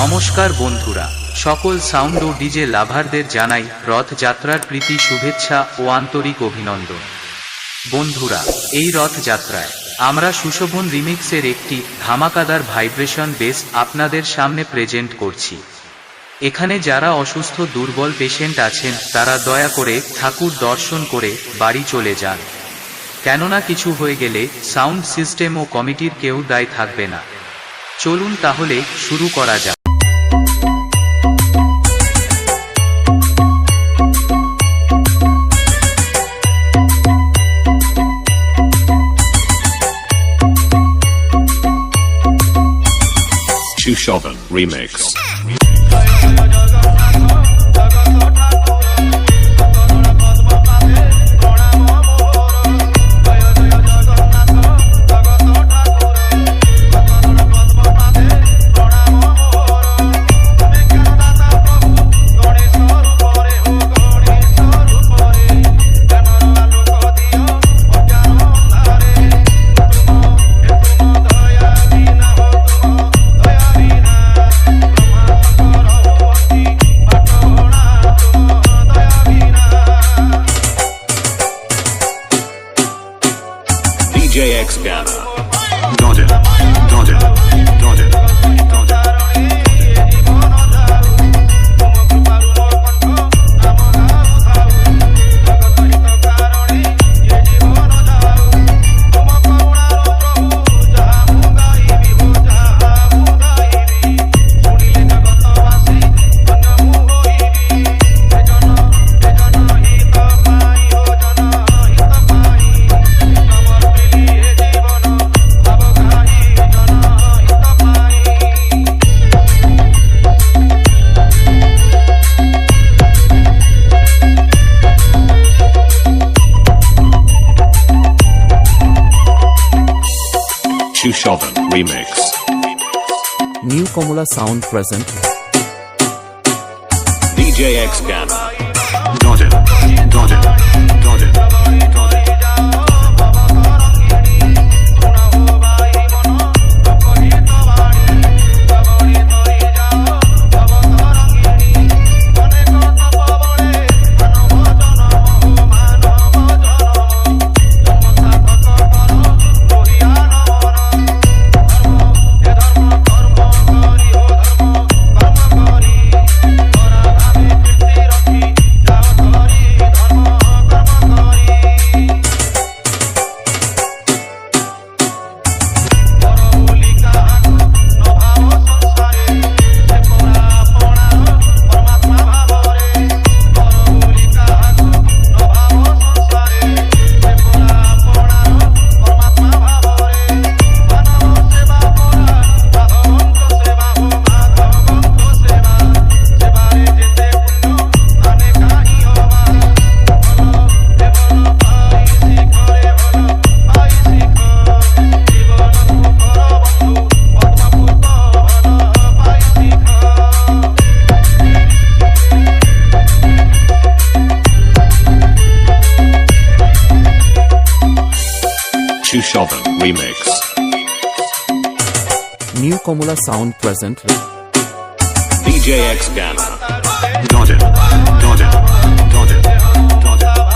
নমস্কার বন্ধুরা, সকল সাউন্ড ও ডিজে লাভারদের জানাই রথযাত্রার প্রীতি, শুভেচ্ছা ও আন্তরিক অভিনন্দন। বন্ধুরা, এই রথযাত্রায় আমরা সুশোভন রিমিক্সের একটি ধামাকাদার ভাইব্রেশন বেস আপনাদের সামনে প্রেজেন্ট করছি। এখানে যারা অসুস্থ, দুর্বল পেশেন্ট আছেন, তারা দয়া করে ঠাকুর দর্শন করে বাড়ি চলে যান। কেননা কিছু হয়ে গেলে সাউন্ড সিস্টেম ও কমিটির কেউ দায় থাকবে না। চলুন তাহলে শুরু করা যাক। Shushovan Remix. Ghana. Shishovan Remix. New Formula Sound present. DJ X Gamma. Dodger. Dodger. Dodger. Remix. New Komula Sound present DJ X Gamma. Dodger. Dodger. Dodger. it,